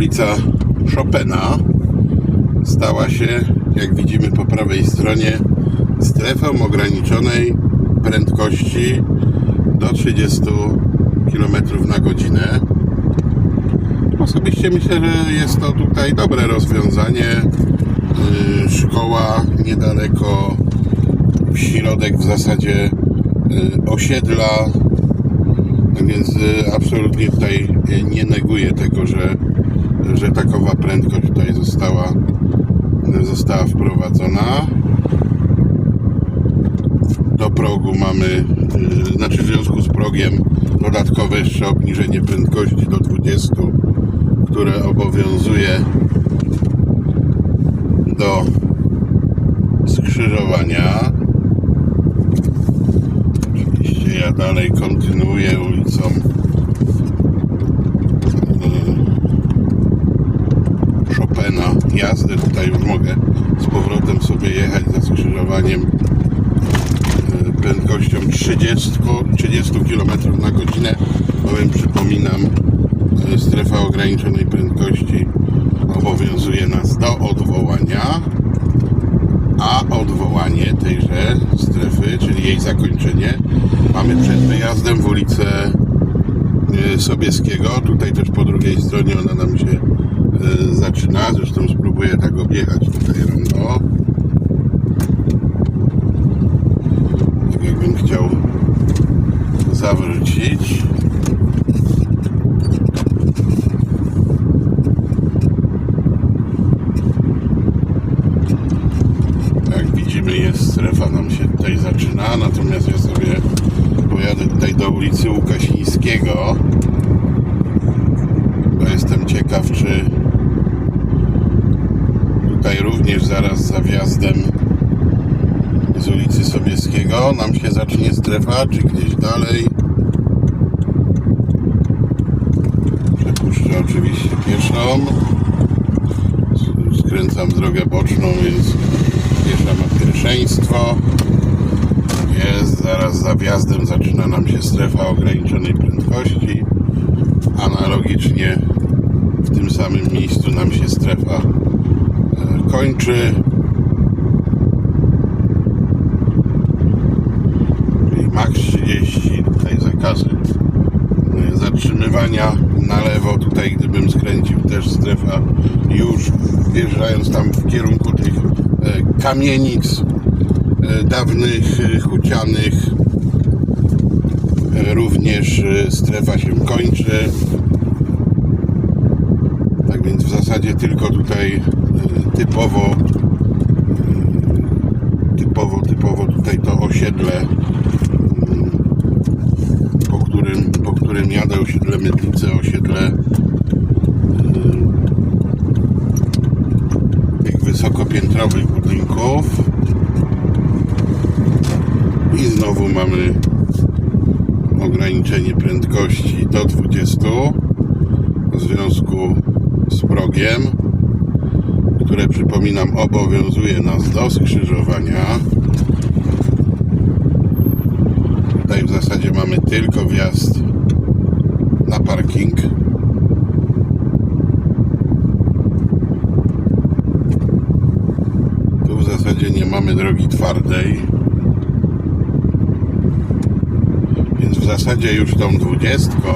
ulica Chopina stała się, jak widzimy po prawej stronie, strefą ograniczonej prędkości do 30 km na godzinę. Osobiście myślę, że jest to tutaj dobre rozwiązanie. Yy, Szkoła niedaleko, środek w zasadzie yy, osiedla, więc y, absolutnie tutaj nie neguję tego, że, że takowa prędkość tutaj została, została wprowadzona. Do progu mamy, y, znaczy w związku z progiem dodatkowe jeszcze obniżenie prędkości do 20, które obowiązuje do skrzyżowania. Oczywiście ja dalej kontynuuję ulicą e, Chopina jazdę. Tutaj już mogę z powrotem sobie jechać za skrzyżowaniem e, prędkością 30, 30 km na godzinę. Bowiem przypominam, e, strefa ograniczonej prędkości obowiązuje nas do odwołania a odwołanie tejże strefy, czyli jej zakończenie, mamy przed wyjazdem w ulicę y, Sobieskiego. Tutaj też po drugiej stronie ona nam się zaczyna. Zresztą spróbuję tak objechać tutaj rondo. Tak jakbym chciał zawrócić. Jak widzimy jest strefa nam się tutaj zaczyna, natomiast ja sobie pojadę tutaj do ulicy Łukasińskiego. Bo jestem ciekaw, czy tutaj również zaraz za wjazdem z ulicy Sobieskiego nam się zacznie strefa, czy gdzieś dalej. Przepuszczę oczywiście pieszą skręcam drogę boczną, więc piesza ma pierwszeństwo. Jest, zaraz za wjazdem zaczyna nam się strefa ograniczonej prędkości. Analogicznie w tym samym miejscu nam się kończy. Czyli max 30, tutaj zakazy e, zatrzymywania na lewo. Tutaj gdybym skręcił też strefa już wjeżdżając tam w kierunku tych e, kamienic e, dawnych, hucianych również strefa się kończy. Tak więc w zasadzie tylko tutaj typowo e, typowo, typowo tutaj to osiedle mm, po którym, po którym jadę osiedle Mydlice, osiedle y, tych wysokopiętrowych budynków. I znowu mamy ograniczenie prędkości do 20 w związku z progiem które przypominam obowiązuje nas do skrzyżowania Tutaj w zasadzie mamy tylko wjazd na parking. Tu w zasadzie nie mamy drogi twardej. Więc w zasadzie już tą dwudziestką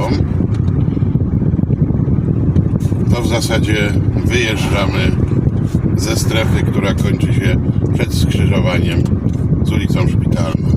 to w zasadzie wyjeżdżamy ze strefy, która kończy się przed skrzyżowaniem z ulicą Szpitalną.